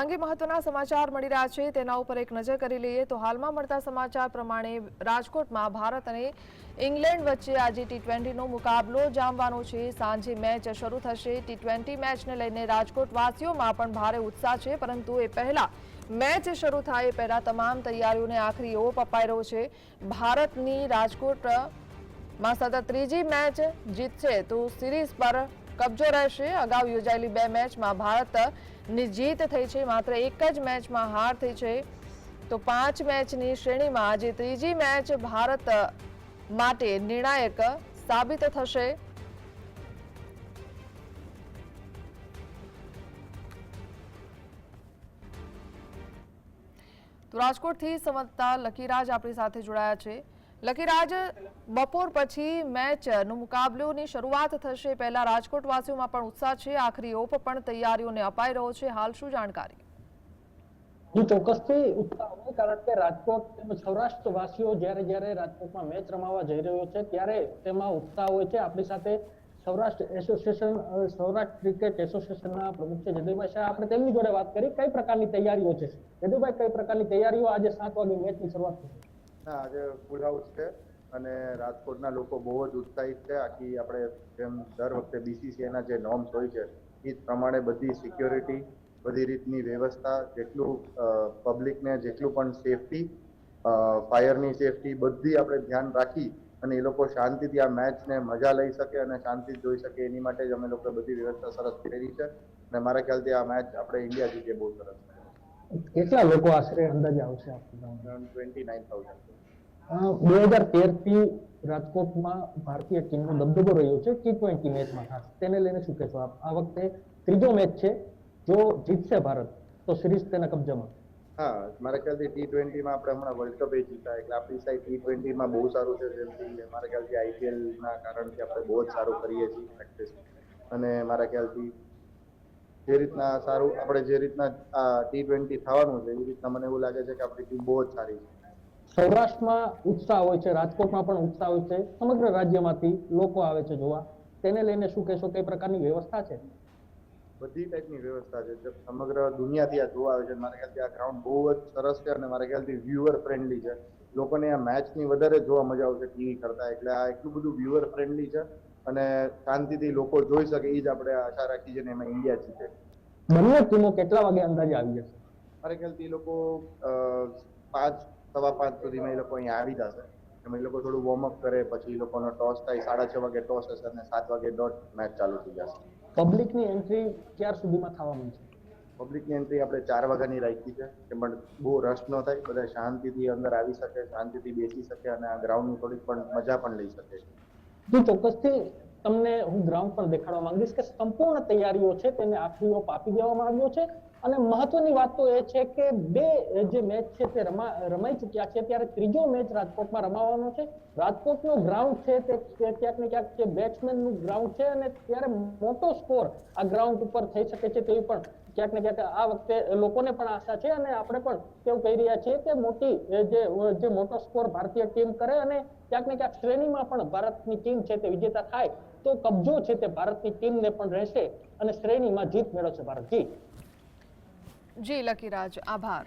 અંગે મહત્વના સમાચાર મળી રહ્યા છે. તેના ઉપર એક નજર કરી લઈએ તો હાલમાં મળતા સમાચાર પ્રમાણે રાજકોટમાં ભારત અને ઇંગ્લેન્ડ વચ્ચે આજે ટી ટ્વેન્ટીનો મુકાબલો જામવાનો છે. સાંજે મેચ શરૂ થશે. ટી ટ્વેન્ટી મેચને લઈને રાજકોટવાસીઓમાં પણ ભારે ઉત્સાહ છે, પરંતુ એ પહેલા મેચ શરૂ થાય એ પહેલા તમામ તૈયારીઓને આખરી ઓપ અપાઈ રહ્યો છે. ભારતની રાજકોટમાં સતત ત્રીજી મેચ જીતશે તો સિરીઝ પર કબજો રહેશે. અગાઉ યોજાયેલી બે મેચમાં ભારતની જીત થઈ છે. માત્ર એક જ મેચમાં હાર થઈ છે. તો પાંચ મેચની શ્રેણીમાં આજે ત્રીજી મેચ ભારત માટે નિર્ણાયક સાબિત થશે. તો રાજકોટથી સંવાદદાતા લકીરાજ આપણી સાથે જોડાયા છે. લકીરાજ બપોર પછી મેચનો મુકાબલોની શરૂઆત થશે. પહેલા રાજકોટ વાસીઓમાં પણ ઉત્સાહ છે. આખરી ઓપ પણ તૈયારીઓને અપાઈ રહ્યો છે. હાલ શું જાણકારી? ચોક્કસથી ઉત્સાહ હોય કારણ કે રાજકોટ તેમજ સૌરાષ્ટ્ર વાસીઓ જ્યારે જ્યારે રાજકોટમાં મેચ રમાવા જઈ રહ્યો છે, ત્યારે તેમાં ઉત્સાહ હોય છે. આપણી સાથે સૌરાષ્ટ્ર એસોસિએશન સૌરાષ્ટ્ર ક્રિકેટ એસોસિએશનના પ્રમુખ છે જયદેવભાઈ શાહ. આપણે તેમની જોડે વાત કરી. કઈ પ્રકારની તૈયારીઓ છે? જયદેવભાઈ કઈ પ્રકારની તૈયારીઓ આજે સાત વાગે મેચની શરૂઆત થશે? ના, આજે ફૂલ હાઉસ છે અને રાજકોટના લોકો બહુ જ ઉત્સાહિત છે. આખી આપણે જેમ દર વખતે બીસીસીઆઈના જે નોર્મ્સ હોય છે, એ જ પ્રમાણે બધી સિક્યોરિટી બધી રીતની વ્યવસ્થા, જેટલું પબ્લિકને જેટલું પણ સેફટી ફાયરની સેફટી બધી આપણે ધ્યાન રાખી અને એ લોકો શાંતિથી આ મેચને મજા લઈ શકે અને શાંતિ જોઈ શકે. એની માટે જ અમે લોકો બધી વ્યવસ્થા સરસ કરી છે. અને મારા ખ્યાલથી આ મેચ આપણે ઇન્ડિયા જીતે બહુ સરસ. કેટલા લોકો આશરે અંદાજે આવશે બે હજાર તેરથી રાજકોટમાં ભારતીય ટીમનો દબદબો રહ્યો છે ટી ટ્વેન્ટી મેચમાં ખાસ. તેને લઈને શું કહેશો આપ? આ વખતે ત્રીજો મેચ છે જો જીતશે ભારત તો સિરીઝ તેના કબજામાં હા મારા ખ્યાલથી ટી ટ્વેન્ટીમાં આપણે હમણાં વર્લ્ડ કપ એ જીતા એટલે આપણી સાઈડ ટી ટ્વેન્ટીમાં બહુ સારું છે જેમથી મારા ખ્યાલથી આઈપીએલના કારણથી આપણે બહુ જ સારું કરીએ છીએ પ્રેક્ટિસ અને મારા ખ્યાલથી જે રીતના સારું આપણે જે રીતના ટી ટ્વેન્ટી થવાનું છે એવી રીતના મને એવું લાગે છે કે આપણી ટીમ બહુ જ સારી છે. સૌરાષ્ટ્રમાં ઉત્સાહ હોય છે રાજકોટમાં પણ ઉત્સાહ હોય છે સમગ્ર રાજ્યમાંથી લોકો આવે છે જોવા. તેને લઈને શું કહેશો કઈ પ્રકારની વ્યવસ્થા છે? બધી ટાઈપની વ્યવસ્થા છે. સમગ્ર દુનિયાથી આ જોવા આવે છે. મારા ખ્યાલથી આ ગ્રાઉન્ડ બહુ જ સરસ છે અને મારા ખ્યાલથી વ્યુઅર ફ્રેન્ડલી છે. લોકોને આ મેચની વધારે જોવા મજા આવશે ટીવી કરતા. એટલે આ એટલું બધું વ્યુઅર ફ્રેન્ડલી છે અને શાંતિથી લોકો જોઈ શકે એ જ આપણે આશા રાખી છે ને એમાં ઇન્ડિયા જીતે. બંને ટીમો કેટલા વાગે અંદાજે આવી જશે? મારે ખ્યાલથી એ લોકો પાંચ સવા પાંચ સુધીમાં એ લોકો અહીંયા આવી જશે. એમાં એ લોકો થોડું વોર્મઅપ કરે પછી એ લોકોનો ટોસ થાય સાડા છ વાગે ટોસ હશે અને સાત વાગે ડોટ મેચ ચાલુ થઈ જશે. પબ્લિકની એન્ટ્રી ક્યાર સુધીમાં થવાની છે? પબ્લિકની એન્ટ્રી આપણે ચાર વાગ્યાની રાખી છે કે પણ બહુ રશ ન થાય બધા શાંતિથી અંદર આવી શકે શાંતિથી બેસી શકે અને આ ગ્રાઉન્ડની થોડીક પણ મજા પણ લઈ શકે. છે જો ચોક્કસથી તમને હું ગ્રાઉન્ડ પર દેખાડવા માંગીશ કે સંપૂર્ણ તૈયારીઓ છે તેને આખરી ઓપ આપી દેવામાં આવ્યો છે. અને મહત્વની વાત તો એ છે કે બે જે મેચ છે તે રમા, રમાઈ ચૂક્યા છે. ત્યારે ત્રીજો મેચ રાજકોટમાં રમાવાનો છે. રાજકોટનું ગ્રાઉન્ડ છે તે ક્યાંક ને ક્યાંક છે બેટ્સમેનનું ગ્રાઉન્ડ છે અને ત્યારે મોટો સ્કોર આ ગ્રાઉન્ડ ઉપર થઈ શકે છે તેવી પણ ક્યાંક ને ક્યાંક આ વખતે લોકોને પણ આશા છે અને આપણે પણ તેવું કહી રહ્યા છીએ કે મોટી જે જે મોટો સ્કોર ભારતીય ટીમ કરે અને ક્યાંક ને ક્યાંક શ્રેણીમાં પણ ભારતની ટીમ છે તે વિજેતા થાય તો કબજો છે તે ભારતની ટીમને પણ રહેશે અને શ્રેણીમાં જીત મેળવશે ભારત. જી લકીરાજ આભાર.